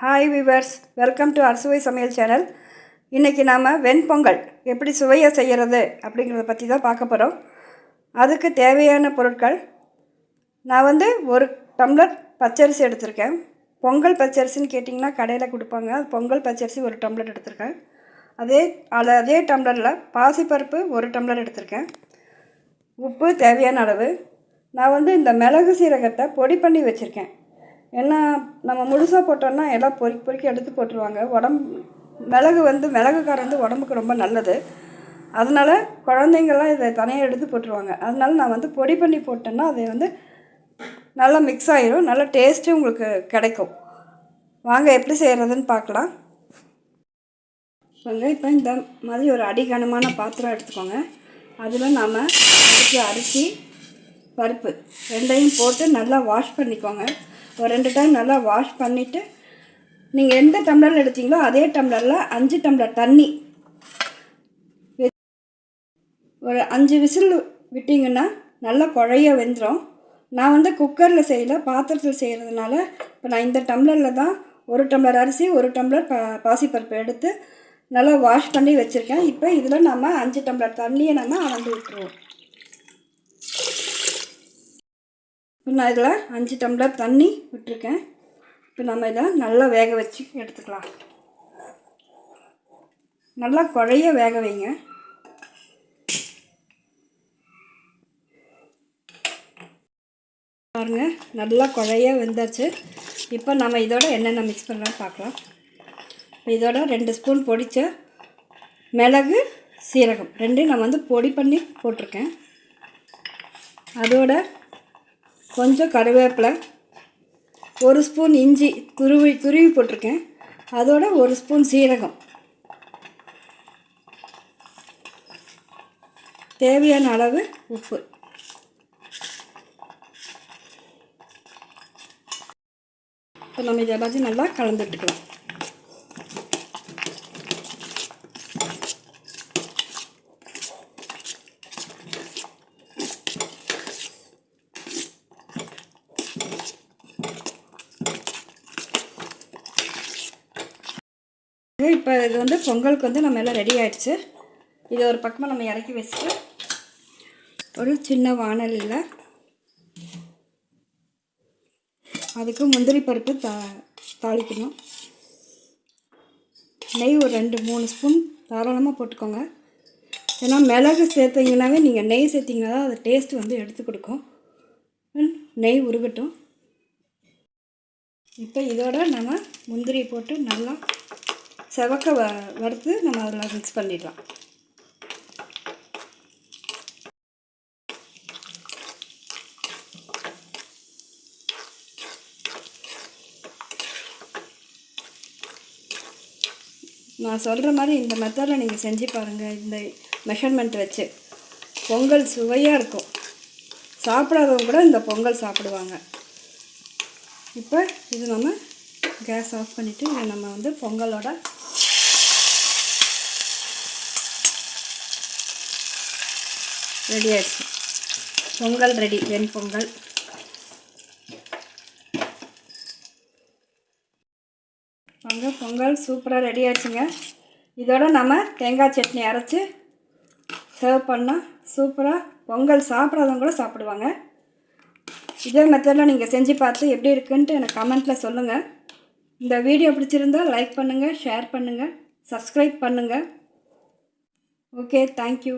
Hi viewers welcome to அறுசுவை சமையல் channel இன்றைக்கி நாம் வெண்பொங்கல் எப்படி சுவையாக செய்கிறது அப்படிங்கிறத பற்றி தான் பார்க்க போகிறோம் அதுக்கு தேவையான பொருட்கள். நான் வந்து ஒரு டம்ளர் பச்சரிசி எடுத்திருக்கேன். பொங்கல் பச்சரிசின்னு கேட்டிங்கன்னா கடையில் கொடுப்பாங்க. அது பொங்கல் பச்சரிசி ஒரு டம்ளர் எடுத்திருக்கேன். அதே அதில் அதே டம்ளரில் பாசிப்பருப்பு ஒரு டம்ளர் எடுத்திருக்கேன். உப்பு தேவையான அளவு. நான் வந்து இந்த மிளகு சீரகத்தை பொடி பண்ணி வச்சுருக்கேன். ஏன்னா நம்ம முழுசாக போட்டோம்னா எல்லாம் பொறுக்கி பொறுக்கி எடுத்து போட்டுருவாங்க. உடம்பு மிளகு வந்து மிளகு காரம் வந்து உடம்புக்கு ரொம்ப நல்லது. அதனால் குழந்தைங்கள்லாம் இதை தனியாக எடுத்து போட்டுருவாங்க. அதனால் நான் வந்து பொடி பண்ணி போட்டேன்னா அது வந்து நல்லா மிக்ஸ் ஆகிரும் நல்ல டேஸ்ட்டும் உங்களுக்கு கிடைக்கும். வாங்க எப்படி செய்கிறதுன்னு பார்க்கலாம். வாங்க இப்போ இந்த மாதிரி ஒரு அடிகனமான பாத்திரம் எடுத்துக்கோங்க. அதில் நாம் அரிசி பருப்பு ரெண்டையும் போட்டு நல்லா வாஷ் பண்ணிக்கோங்க. ஒரு ரெண்டு டைம் நல்லா வாஷ் பண்ணிவிட்டு நீங்கள் எந்த டம்ளரில் எடுத்தீங்களோ அதே டம்ளரில் அஞ்சு டம்ளர் தண்ணி ஒரு அஞ்சு விசில் விட்டிங்கன்னா நல்லா குழைய வெந்துடும் நான் வந்து குக்கரில் செய்யலை பாத்திரத்தில் செய்கிறதுனால இப்போ நான் இந்த டம்ளரில் தான் ஒரு டம்ளர் அரிசி ஒரு டம்ளர் பா பாசிப்பருப்பு எடுத்து நல்லா வாஷ் பண்ணி வச்சுருக்கேன். இப்போ இதில் நம்ம அஞ்சு டம்ளர் தண்ணியை நம்ம அளந்து விட்டுருவோம். இப்போ நான் இதில் அஞ்சு டம்ளர் தண்ணி விட்டுருக்கேன். இப்போ நம்ம இதை நல்லா வேக வச்சு எடுத்துக்கலாம். நல்லா குழைய வேக வைங்க. பாருங்க நல்லா குழைய வெந்தாச்சு இப்போ நம்ம இதோட என்னென்ன மிக்ஸ் பண்ணலாம் பார்க்கலாம். இதோட ரெண்டு ஸ்பூன் பொடித்த மிளகு சீரகம். ரெண்டையும் நான் வந்து பொடி பண்ணி போட்டிருக்கேன். அதோட கொஞ்சம் கருவேப்பிலை ஒரு ஸ்பூன் இஞ்சி துருவி துருவி போட்டிருக்கேன். அதோட ஒரு ஸ்பூன் சீரகம். தேவையான அளவு உப்பு. இப்போ நம்ம இதை எல்லாத்தையும் நல்லா கலந்துட்டுக்கலாம் இப்போ இது வந்து பொங்கலுக்கு வந்து நம்ம எல்லாம் ரெடி ஆகிடுச்சு இதை ஒரு பக்கமாக நம்ம இறக்கி வச்சுட்டு ஒரு சின்ன வானலியில் அதுக்கு முந்திரி பருப்பு தா தாளிக்கணும். நெய் ஒரு ரெண்டு மூணு ஸ்பூன். தாராளமாக போட்டுக்கோங்க. ஏன்னா மிளகு சேர்த்திங்கனாவே நீங்கள் நெய் சேர்த்திங்கன்னா தான் அது டேஸ்ட் வந்து எடுத்து கொடுக்கும். நெய் உருகட்டும். இப்போ இதோட நம்ம முந்திரி போட்டு நல்லா செவக்க வ வறுத்து நம்ம அதில் மிக்ஸ் பண்ணிடலாம். நான் சொல்கிற மாதிரி இந்த மெத்தடில் நீங்கள் செஞ்சு பாருங்கள் இந்த மெஷர்மெண்ட் வச்சு. பொங்கல் சுவையாக இருக்கும். சாப்பிடாதவங்க கூட இந்த பொங்கல் சாப்பிடுவாங்க. இப்போ இது நம்ம கேஸ் ஆஃப் பண்ணிவிட்டு இதை நம்ம வந்து பொங்கலோட ரெடி ஆயிடுச்சு பொங்கல் ரெடி வெண் பொங்கல். வாங்க பொங்கல் சூப்பராக ரெடி ஆச்சுங்க இதோட நம்ம தேங்காய் சட்னி அரைச்சி சர்வ் பண்ணால் சூப்பராக பொங்கல் சாப்பிட்றதவங்க கூட சாப்பிடுவாங்க. இதே மெத்தடில் நீங்கள் செஞ்சு பார்த்து எப்படி இருக்குன்ட்டு எனக்கு கமெண்ட்டில் சொல்லுங்கள் இந்த வீடியோ பிடிச்சிருந்தால் லைக் பண்ணுங்கள் ஷேர் பண்ணுங்கள் சப்ஸ்கிரைப் பண்ணுங்கள் ஓகே தேங்க்யூ